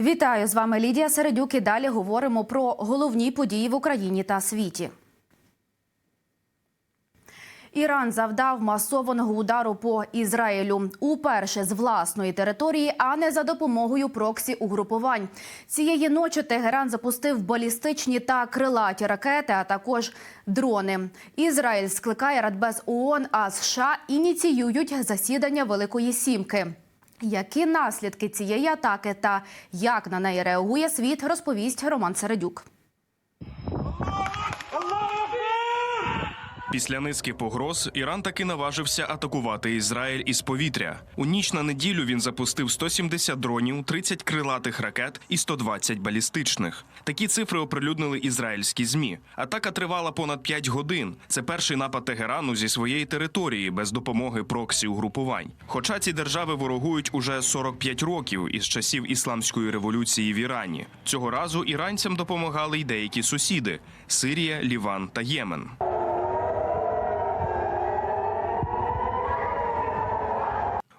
Вітаю з вами Лідія Середюк. І далі говоримо про головні події в Україні та світі. Іран завдав масованого удару по Ізраїлю уперше з власної території, а не за допомогою проксі угрупувань. Цієї ночі Тегеран запустив балістичні та крилаті ракети, а також дрони. Ізраїль скликає Радбез ООН, а США ініціюють засідання Великої Сімки. Які наслідки цієї атаки та як на неї реагує світ, розповість Роман Середюк. Після низки погроз Іран таки наважився атакувати Ізраїль із повітря. У ніч на неділю він запустив 170 дронів, 30 крилатих ракет і 120 балістичних. Такі цифри оприлюднили ізраїльські змі. Атака тривала понад 5 годин. Це перший напад Тегерану зі своєї території без допомоги проксі угрупувань. Хоча ці держави ворогують уже 45 років із часів ісламської революції в Ірані. Цього разу іранцям допомагали й деякі сусіди: Сирія, Ліван та Ємен.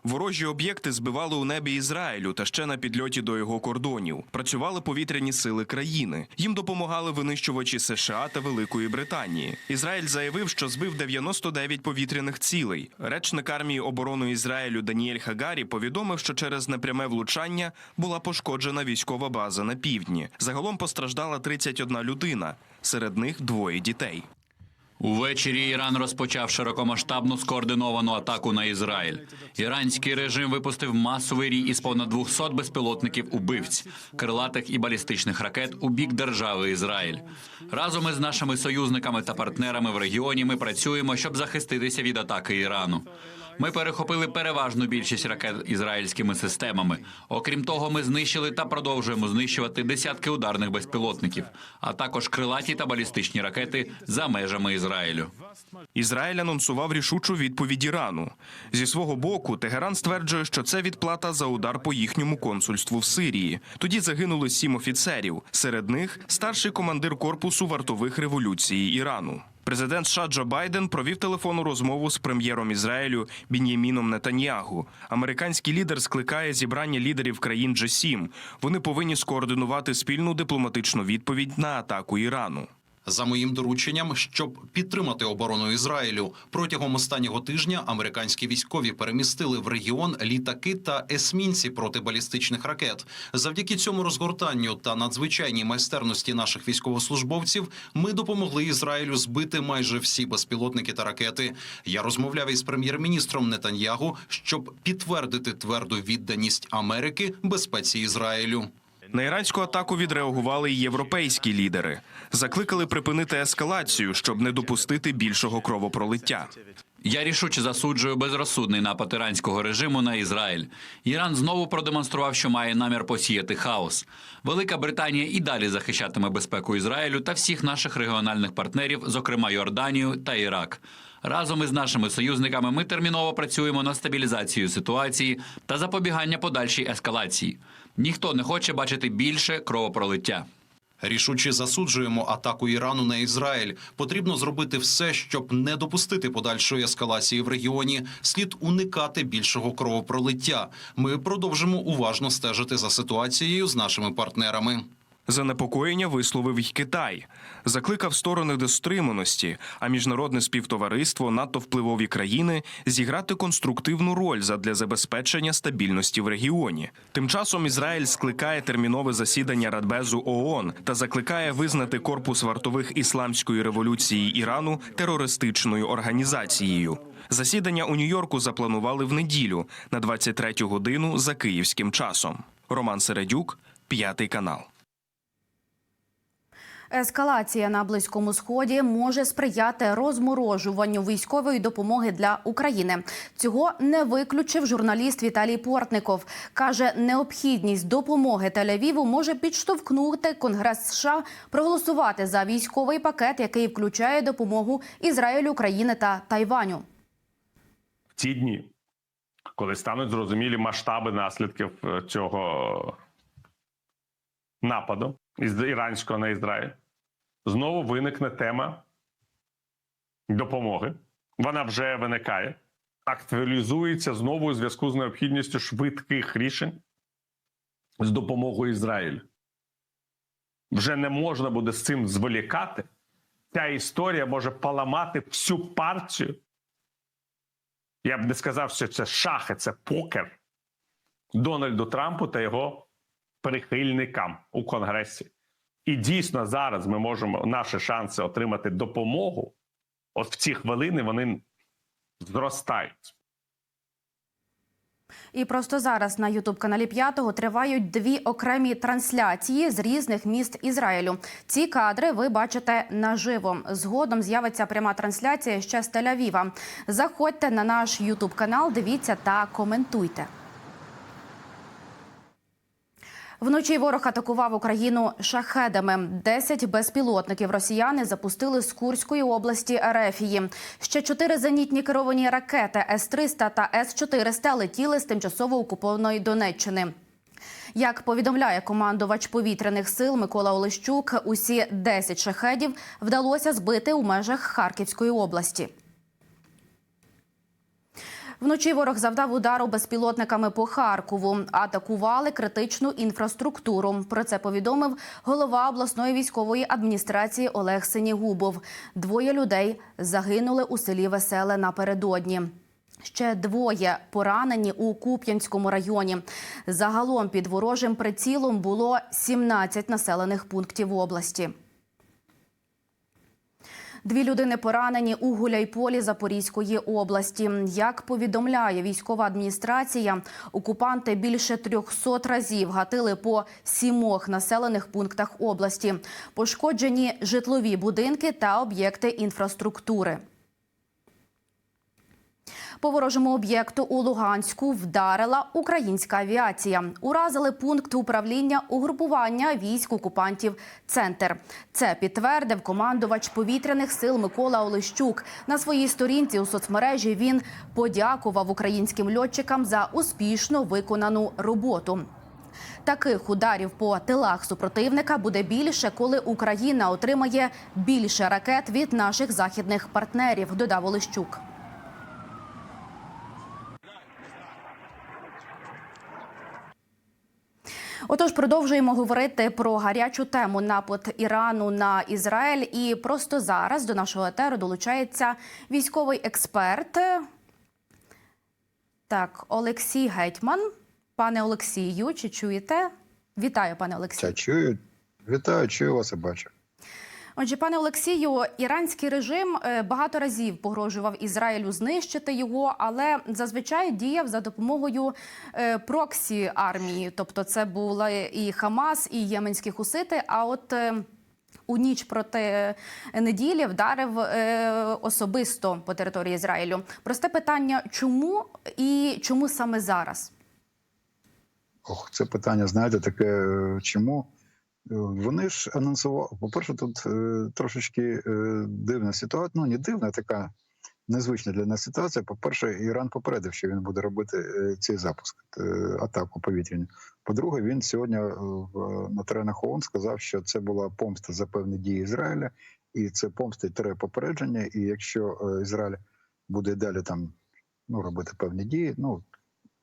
Ворожі об'єкти збивали у небі Ізраїлю та ще на підльоті до його кордонів. Працювали повітряні сили країни. Їм допомагали винищувачі США та Великої Британії. Ізраїль заявив, що збив 99 повітряних цілей. Речник армії оборони Ізраїлю Даніель Хагарі повідомив, що через непряме влучання була пошкоджена військова база на півдні. Загалом постраждала 31 людина, серед них двоє дітей. Увечері Іран розпочав широкомасштабну скоординовану атаку на Ізраїль. Іранський режим випустив масовий рій із понад 200 безпілотників убивць, крилатих і балістичних ракет у бік держави Ізраїль. Разом із нашими союзниками та партнерами в регіоні ми працюємо, щоб захиститися від атаки Ірану. Ми перехопили переважну більшість ракет ізраїльськими системами. Окрім того, ми знищили та продовжуємо знищувати десятки ударних безпілотників, а також крилаті та балістичні ракети за межами Ізраїлю. Ізраїль анонсував рішучу відповідь Ірану. Зі свого боку, Тегеран стверджує, що це відплата за удар по їхньому консульству в Сирії. Тоді загинули сім офіцерів. Серед них старший командир корпусу вартових революції Ірану. Президент США Джо Байден провів телефонну розмову з прем'єром Ізраїлю Бін'яміном Нетаньягу. Американський лідер скликає зібрання лідерів країн G7. Вони повинні скоординувати спільну дипломатичну відповідь на атаку Ірану. За моїм дорученням, щоб підтримати оборону Ізраїлю, протягом останнього тижня американські військові перемістили в регіон літаки та есмінці протибалістичних ракет. Завдяки цьому розгортанню та надзвичайній майстерності наших військовослужбовців ми допомогли Ізраїлю збити майже всі безпілотники та ракети. Я розмовляв із прем'єр-міністром Нетаньягу, щоб підтвердити тверду відданість Америки безпеці Ізраїлю. На іранську атаку відреагували й європейські лідери. Закликали припинити ескалацію, щоб не допустити більшого кровопролиття. Я рішуче засуджую безрозсудний напад іранського режиму на Ізраїль. Іран знову продемонстрував, що має намір посіяти хаос. Велика Британія і далі захищатиме безпеку Ізраїлю та всіх наших регіональних партнерів, зокрема Йорданію та Ірак. Разом із нашими союзниками ми терміново працюємо над стабілізацією ситуації та запобігання подальшій ескалації. Ніхто не хоче бачити більше кровопролиття. Рішуче засуджуємо атаку Ірану на Ізраїль. Потрібно зробити все, щоб не допустити подальшої ескалації в регіоні. Слід уникати більшого кровопролиття. Ми продовжимо уважно стежити за ситуацією з нашими партнерами. Занепокоєння висловив й Китай, закликав сторони до стриманості, а міжнародне співтовариство, надто впливові країни зіграти конструктивну роль задля забезпечення стабільності в регіоні. Тим часом Ізраїль скликає термінове засідання Радбезу ООН та закликає визнати корпус вартових ісламської революції Ірану терористичною організацією. Засідання у Нью-Йорку запланували в неділю на 23 годину за київським часом. Роман Середюк, п'ятий канал. Ескалація на близькому сході може сприяти розморожуванню військової допомоги для України. Цього не виключив журналіст Віталій Портников. каже, необхідність допомоги Тель-Авіву може підштовхнути Конгрес США проголосувати за військовий пакет, який включає допомогу Ізраїлю, України та Тайваню. в ці дні, коли стануть зрозумілі масштаби наслідків е, цього нападу із іранського на Ізраїль, знову виникне тема допомоги. Вона вже виникає, актуалізується знову у зв'язку з необхідністю швидких рішень з допомогою Ізраїлю. Вже не можна буде з цим зволікати. Ця історія може поламати всю партію. Я б не сказав, що це шахи, це покер Дональду Трампу та його прихильникам у Конгресі. І дійсно зараз ми можемо наші шанси отримати допомогу. От в ці хвилини вони зростають. І просто зараз на Ютуб каналі П'ятого тривають дві окремі трансляції з різних міст Ізраїлю. Ці кадри ви бачите наживо. Згодом з'явиться пряма трансляція ще з Тель-Авіва. Заходьте на наш Ютуб канал, дивіться та коментуйте. Вночі ворог атакував Україну шахедами. Десять безпілотників росіяни запустили з Курської області Ерефії. Ще чотири зенітні керовані ракети С-300 та С-400 летіли з тимчасово окупованої Донеччини. Як повідомляє командувач повітряних сил Микола Олещук, усі 10 шахедів вдалося збити у межах Харківської області. Вночі ворог завдав удару безпілотниками по Харкову. Атакували критичну інфраструктуру. Про це повідомив голова обласної військової адміністрації Олег Синігубов. Двоє людей загинули у селі Веселе напередодні. Ще двоє поранені у Куп'янському районі. Загалом під ворожим прицілом було 17 населених пунктів області. Дві людини поранені у Гуляйполі Запорізької області. Як повідомляє військова адміністрація, окупанти більше 300 разів гатили по сімох населених пунктах області. Пошкоджені житлові будинки та об'єкти інфраструктури. По ворожому об'єкту у Луганську вдарила українська авіація. Уразили пункт управління угрупування військ окупантів Центр. Це підтвердив командувач повітряних сил Микола Олещук. На своїй сторінці у соцмережі він подякував українським льотчикам за успішно виконану роботу. Таких ударів по тилах супротивника буде більше, коли Україна отримає більше ракет від наших західних партнерів. Додав Олещук. Отож, продовжуємо говорити про гарячу тему напад Ірану на Ізраїль. І просто зараз до нашого етеру долучається військовий експерт. Так, Олексій Гетьман. Пане Олексію, чи чуєте? Вітаю, пане Олексію. Чую, вітаю, чую вас і бачу. Отже, пане Олексію, іранський режим е, багато разів погрожував Ізраїлю знищити його, але зазвичай діяв за допомогою е, проксі армії. Тобто, це були і Хамас, і єменські хусити. А от е, у ніч проти неділі вдарив особисто по території Ізраїлю. Просте питання: чому і чому саме зараз? Ох, це питання, знаєте, таке чому? Е, Вони ж анонсували. По-перше, тут е, трошечки е, дивна ситуація. Ну, не дивна, така незвична для нас ситуація. По-перше, Іран попередив, що він буде робити е, цей запуск, е, атаку повітряну. По-друге, він сьогодні е, в, на теренах ООН сказав, що це була помста за певні дії Ізраїля, і це помста тире попередження. І якщо е, Ізраїль буде далі там ну, робити певні дії, ну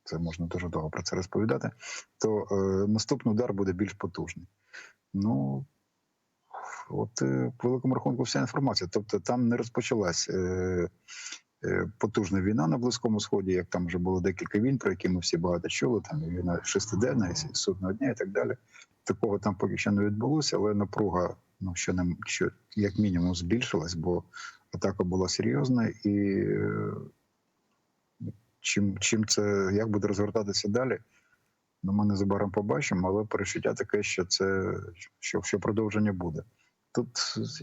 це можна дуже довго про це розповідати, то е, наступний удар буде більш потужний. Ну от е, по великому рахунку вся інформація. Тобто там не розпочалась е, е, потужна війна на Близькому Сході, як там вже було декілька війн, про які ми всі багато чули. Там і війна шестиденна, судного дня і так далі. Такого там поки що не відбулося, але напруга, ну що нам що як мінімум збільшилась, бо атака була серйозна і. Е, Чим, чим це як буде розгортатися далі? Ну, ми незабаром побачимо, але перечуття таке, що це що, що продовження буде. Тут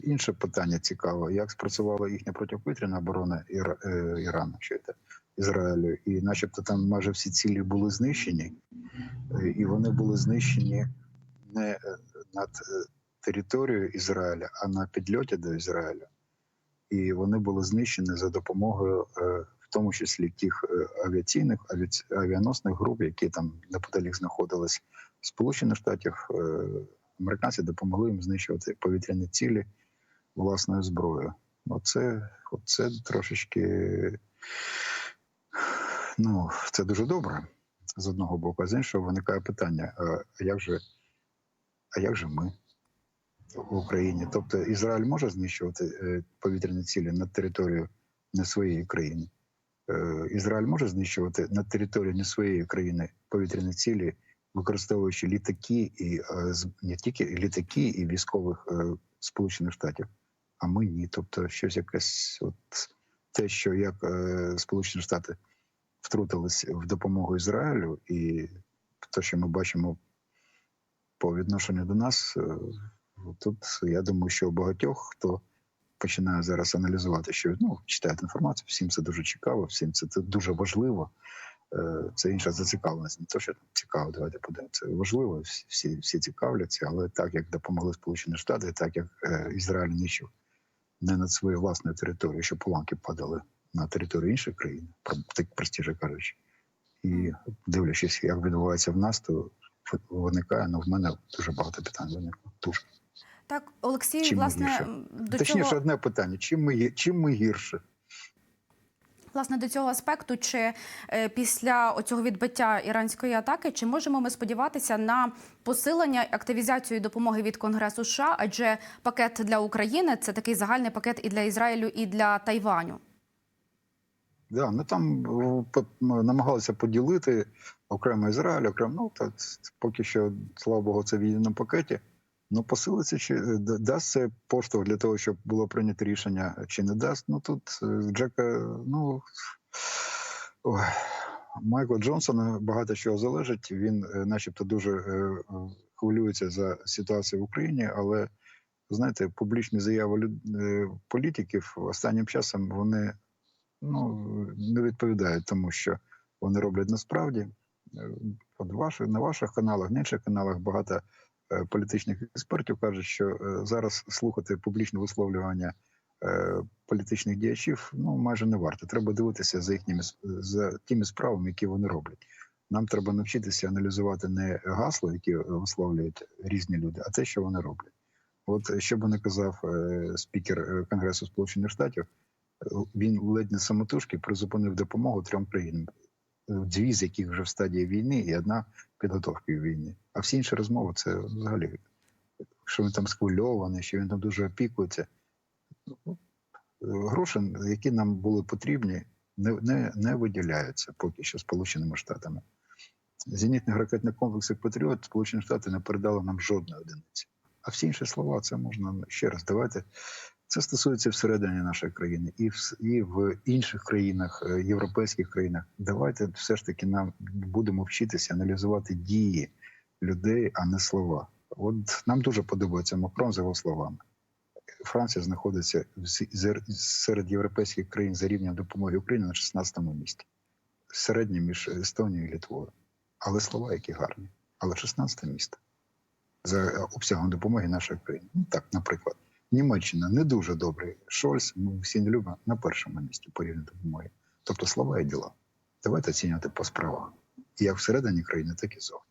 інше питання цікаве: як спрацювала їхня протиповітряна оборона Іра, е, Ірану, це, Ізраїлю, і начебто там майже всі цілі були знищені, е, і вони були знищені не е, над територією Ізраїля, а на підльоті до Ізраїля. І вони були знищені за допомогою тому числі тих е, авіаційних авіаці- авіаносних груп, які там неподалік знаходились Сполучених Штатів. е, Американці допомогли їм знищувати повітряні цілі власною зброєю. Оце, оце трошечки ну, це дуже добре. з одного боку, а з іншого виникає питання: а як же, а як же ми в Україні? Тобто Ізраїль може знищувати е, повітряні цілі над територією не своєї країни? Е, Ізраїль може знищувати на території не своєї країни повітряні цілі, використовуючи літаки і е, не тільки літаки і військових е, Сполучених Штатів, а ми ні. Тобто, щось якесь от те, що як Сполучені Штати втрутились в допомогу Ізраїлю, і те, що ми бачимо по відношенню до нас, тут я думаю, що у багатьох хто починає зараз аналізувати, що ну читають інформацію, всім це дуже цікаво, всім це, це дуже важливо. Е, Це інша зацікавленість. Не то, що там цікаво, давайте подивимося. Це важливо, всі- всі, цікавляться, але так як допомогли Сполучені Штати, так як е, Ізраїль нищив не над своєю власною територією, щоб уламки падали на територію іншої країни, так простіше кажучи. І дивлячись, як відбувається в нас, то виникає, ну в мене дуже багато питань виникло. Дуже. Так, Олексій, Чим власне, гірше? до Точніше, цього одне питання: чим ми, чим ми гірше? власне до цього аспекту, чи е, після оцього відбиття іранської атаки, чи можемо ми сподіватися на посилення активізацію допомоги від Конгресу США? Адже пакет для України це такий загальний пакет і для Ізраїлю, і для Тайваню. Да, ну там е, намагалися поділити окремо Ізраїль, окремо ну та поки що, слава Богу, це в єдиному пакеті. Ну, посилиться чи е, дасть це поштовх для того, щоб було прийнято рішення, чи не дасть. Ну тут е, Джека, ну ой, Майкла Джонсона багато чого залежить. Він, е, начебто, дуже е, е, хвилюється за ситуацію в Україні, але знаєте, публічні заяви е, політиків останнім часом вони ну, не відповідають тому, що вони роблять насправді. Е, От ваших, на ваших каналах, на інших каналах багато е, політичних експертів кажуть, що е, зараз слухати публічне висловлювання е, політичних діячів ну, майже не варто. Треба дивитися за їхніми за тими справами, які вони роблять. Нам треба навчитися аналізувати не гасла, які висловлюють різні люди, а те, що вони роблять. От е, що би не казав е, спікер е, Конгресу Сполучених Штатів, він ледь не самотужки призупинив допомогу трьом країнам, дві з яких вже в стадії війни, і одна підготовки війни. А всі інші розмови це взагалі, що він там схвильований, що він там дуже опікується. Ну, Гроші, які нам були потрібні, не, не, не виділяються поки що Сполученими Штатами. Зенітних ракетних комплексів Патріот Сполучені Штати не передали нам жодної одиниці. А всі інші слова це можна ще раз. Давайте це стосується всередині нашої країни і в, і в інших країнах, е, європейських країнах. Давайте все ж таки нам будемо вчитися аналізувати дії людей, а не слова. От нам дуже подобається Макрон за його словами. Франція знаходиться серед європейських країн за рівнем допомоги Україні на 16-му місці, середнє між Естонією і Літвою. Але слова які гарні. Але 16 місце за обсягом допомоги нашої країни. Ну так, наприклад. Німеччина не дуже добрий. Шольц, ми всі не любимо на першому місці по рівню допомоги. Тобто слова і діла. Давайте оцінювати по справах. Як всередині країни, так і зовні.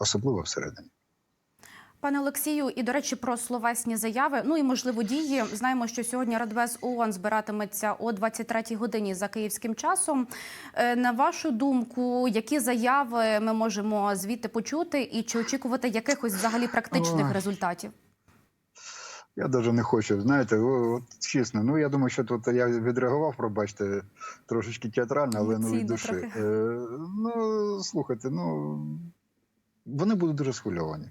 Особливо всередині. Пане Олексію, і до речі, про словесні заяви. Ну і можливо дії. Знаємо, що сьогодні Радбез ООН збиратиметься о 23-й годині за київським часом. Е, На вашу думку, які заяви ми можемо звідти почути, і чи очікувати якихось взагалі практичних Ой. результатів? Я навіть не хочу. Знаєте, от чесно, ну я думаю, що тут я відреагував, пробачте, трошечки театрально, але ну від душі. трохи. Е, ну, слухайте, ну вони будуть дуже схвильовані.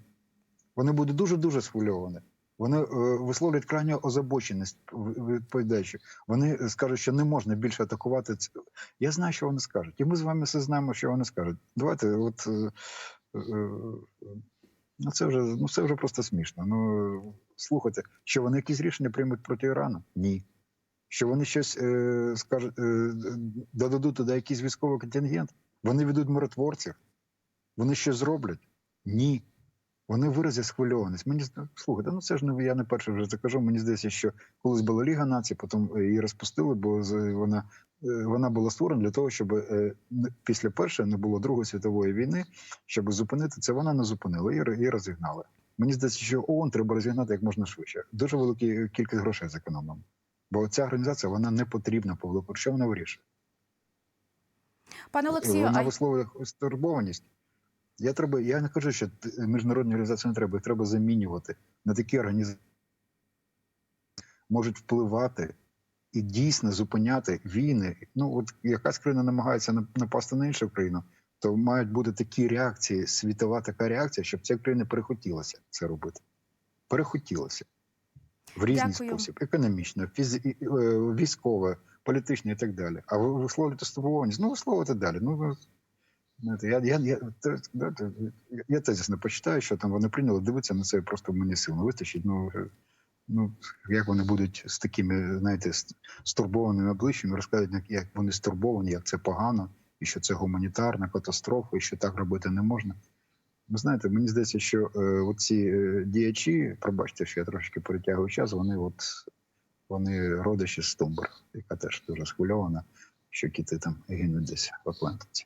Вони будуть дуже-дуже схвильовані. Вони е, висловлюють крайню озабоченість відповідаючи. Вони скажуть, що не можна більше атакувати. ц- Я знаю, що вони скажуть. І ми з вами все знаємо, що вони скажуть. Давайте, от е, е, ну це вже ну це вже просто смішно. Ну слухайте, що вони якісь рішення приймуть проти Ірану? Ні. Що вони щось е, скажуть, е, додадуть туди якийсь військовий контингент? Вони ведуть миротворців? Вони щось зроблять? Ні. Вони виразять схвильованість. Мені слухайте, ну це ж не я не перше вже це кажу. Мені здається, що колись була Ліга націй, потім е, її розпустили, бо вона, е, вона була створена для того, щоб е, після першої не було Другої світової війни, щоб зупинити це. Вона не зупинила її розігнали. Мені здається, що ООН треба розігнати як можна швидше. Дуже великі кількість грошей зекономимо. Бо ця організація вона не потрібна по великому. Що вона вирішує? Пане Олексію, вона а висловлює стурбованість. Я треба, я не кажу, що міжнародні організації не треба, їх треба замінювати на такі організації, можуть впливати і дійсно зупиняти війни. Ну, от якась країна намагається напасти на іншу країну, то мають бути такі реакції, світова така реакція, щоб ця країна перехотілася це робити. Перехотілося в різний Дякую. спосіб: економічно, і, е, військове, політичне і так далі. А ви висловлюєте стурбованість, ну висловлюєте далі. Ну, я, я, я, я тезіс не почитаю, що там вони прийняли, дивитися на це просто мені сил не вистачить. Ну, е, ну, як вони будуть з такими, знаєте, стурбованими обличчями розказувати, як, як вони стурбовані, як це погано, і що це гуманітарна катастрофа, і що так робити не можна. Ви знаєте, мені здається, що е, оці е, діячі, пробачте, що я трошки перетягую час, вони от вони родичі з Тумбер, яка теж дуже схвильована, що кіти там гинуть десь в Атлантиці.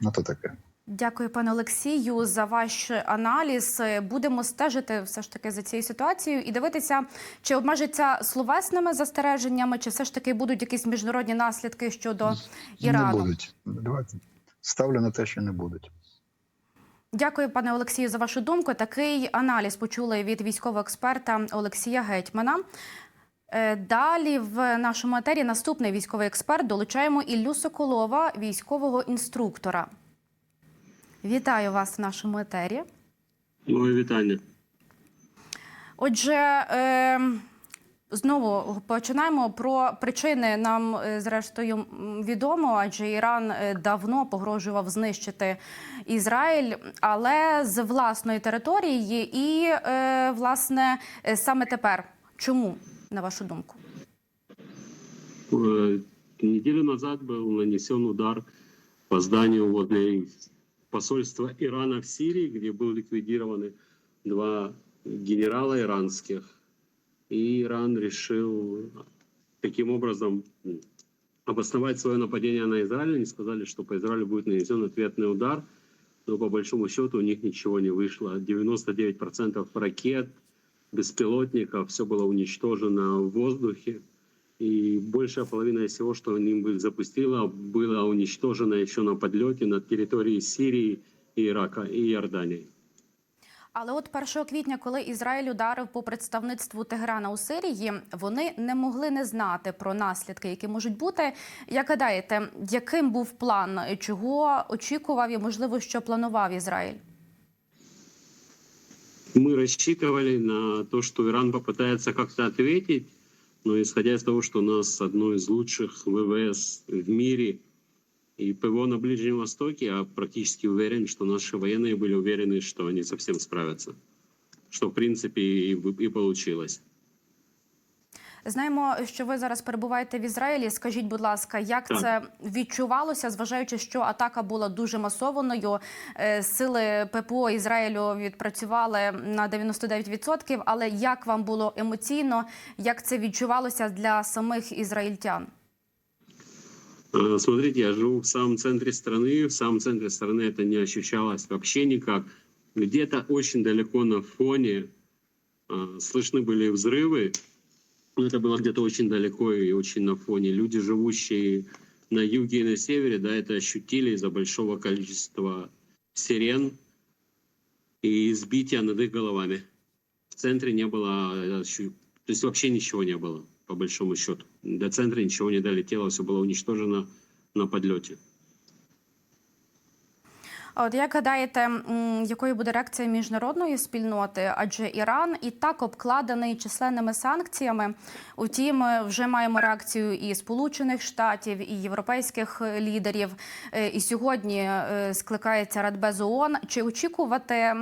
Ну то таке. Дякую, пане Олексію, за ваш аналіз. Будемо стежити все ж таки за цією ситуацією і дивитися, чи обмежиться словесними застереженнями, чи все ж таки будуть якісь міжнародні наслідки щодо Ірану. Не будуть. Давайте ставлю на те, що не будуть. Дякую, пане Олексію, за вашу думку. Такий аналіз почули від військового експерта Олексія Гетьмана. Е, Далі в нашому етері наступний військовий експерт долучаємо Іллю Соколова, військового інструктора. Вітаю вас в нашому етері. Моє вітання. Отже, е, знову починаємо про причини. Нам е, зрештою відомо, адже Іран е, давно погрожував знищити Ізраїль, але з власної території, і е, власне е, саме тепер. Чому на вашу думку? Неделю назад был нанесен удар по зданию водной посольства Ирана в Сирии, где были ликвидированы два генерала иранских. И Иран решил таким образом обосновать свое нападение на Израиль. Они сказали, что по Израилю будет нанесен ответный удар. Но по большому счету у них ничего не вышло. 99% ракет, беспилотников, все было уничтожено в воздухе. И большая половина из всего, что они бы запустило, было уничтожено еще на подлете на территории Сирии, и Ирака и Иордании. Але от 1 квітня, коли Ізраїль ударив по представництву Тегерана у Сирії, вони не могли не знати про наслідки, які можуть бути. Як гадаєте, яким був план, чого очікував і можливо, що планував Ізраїль? Мы рассчитывали на то, что Иран попытается как-то ответить, Но исходя из того, что у нас одно из лучших ВВС в мире и ПВО на Ближнем Востоке, я практически уверен, что наши военные были уверены, что они совсем справятся. Что, в принципе, и, и получилось. Знаємо, що ви зараз перебуваєте в Ізраїлі. Скажіть, будь ласка, як Так. це відчувалося, зважаючи, що атака була дуже масованою. Е, Сили ППО Ізраїлю відпрацювали на 99%, Але як вам було емоційно, як це відчувалося для самих ізраїльтян? Э, Смотрите, я живу в самом центре страны. В самом центре страны это не ощущалось вообще никак. Где-то очень далеко на фоне э, слышны были взрывы. Но это было где-то очень далеко и очень на фоне. Люди, живущие на юге и на севере, да, это ощутили из-за большого количества сирен и сбития над их головами. В центре не было, э, то есть вообще ничего не было, по большому счету. До центра ничего не долетело, все было уничтожено на подлете. От як гадаєте, якою буде реакція міжнародної спільноти? Адже Іран і так обкладений численними санкціями. Утім, е, вже маємо реакцію і Сполучених Штатів, і європейських е, лідерів. Е, І сьогодні скликається Радбез ООН. Чи очікувати?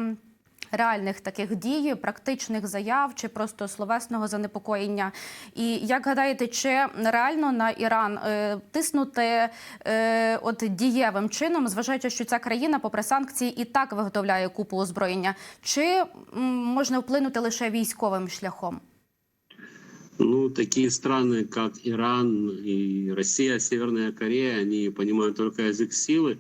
м, Реальних таких дій, практичних заяв чи просто словесного занепокоєння. І як гадаєте, чи реально на Іран е, тиснути е, от дієвим чином, зважаючи, що ця країна, попри санкції, і так виготовляє купу озброєння, чи м, можна вплинути лише військовим шляхом? Ну, такие страны, как Иран и Россия, Северная Корея, они понимают только язык силы.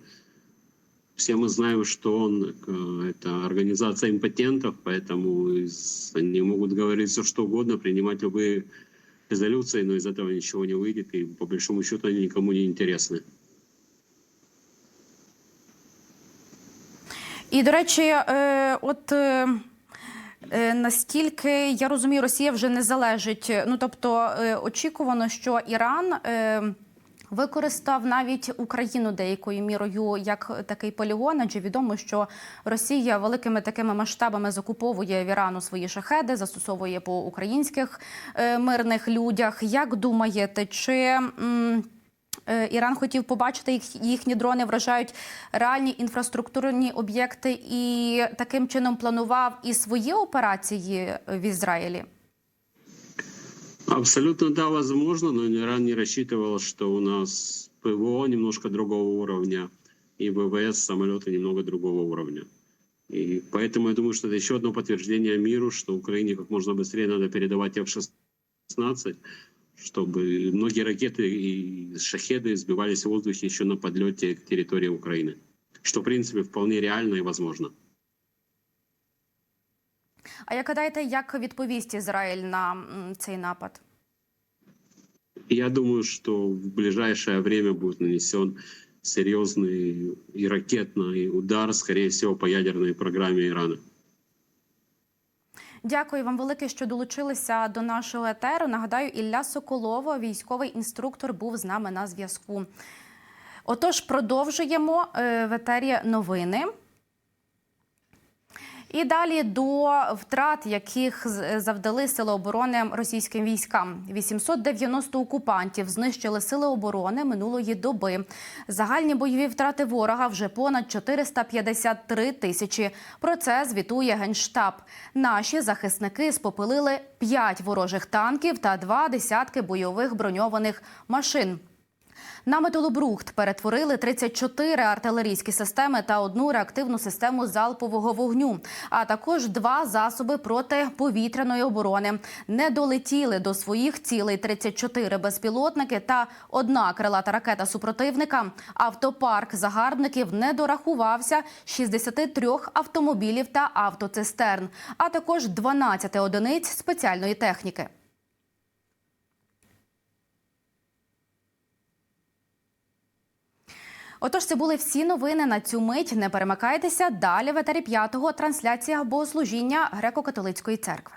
все мы знаем, что он э, это организация импотентов, поэтому из, они могут говорить все что угодно, принимать любые резолюции, но из этого ничего не выйдет, и по большому счету они никому не интересны. І, до речі, е, от е, е, настільки я розумію, Росія вже не залежить. Ну тобто, очікувано, що Іран використав навіть Україну деякою мірою як такий полігон, адже відомо, що Росія великими такими масштабами закуповує в Ірану свої шахеди, застосовує по українських е, мирних людях. Як думаєте, чи Е, Іран хотів побачити, як їхні дрони вражають реальні інфраструктурні об'єкти і таким чином планував і свої операції в Ізраїлі. Абсолютно да, возможно, но Иран не рассчитывал, что у нас ПВО немножко другого уровня и ВВС самолеты немного другого уровня. И поэтому я думаю, что это еще одно подтверждение миру, что Украине как можно быстрее надо передавать F-16, чтобы многие ракеты и шахеды сбивались в воздухе еще на подлете к территории Украины. Что, в принципе, вполне реально и возможно. А як гадаєте, як відповість Ізраїль на цей напад? Я думаю, что в ближайшее время будет нанесен серьезный и ракетный удар, скорее всего, по ядерной программе Ирана. Дякую вам велике, що долучилися до нашого етеру. Нагадаю, Ілля Соколова, військовий інструктор, був з нами на зв'язку. Отож, продовжуємо е, в етері новини. І далі до втрат, яких завдали сили оборони російським військам. 890 окупантів знищили сили оборони минулої доби. Загальні бойові втрати ворога вже понад 453 тисячі. Про це звітує генштаб. Наші захисники спопилили 5 ворожих танків та два десятки бойових броньованих машин. На металобрухт перетворили 34 артилерійські системи та одну реактивну систему залпового вогню, а також два засоби протиповітряної оборони. Не долетіли до своїх цілей 34 безпілотники та одна крилата ракета супротивника. Автопарк загарбників не дорахувався 63 автомобілів та автоцистерн, а також 12 одиниць спеціальної техніки. Отож, це були всі новини на цю мить. Не перемикайтеся. Далі в етері п'ятого трансляція богослужіння греко-католицької церкви.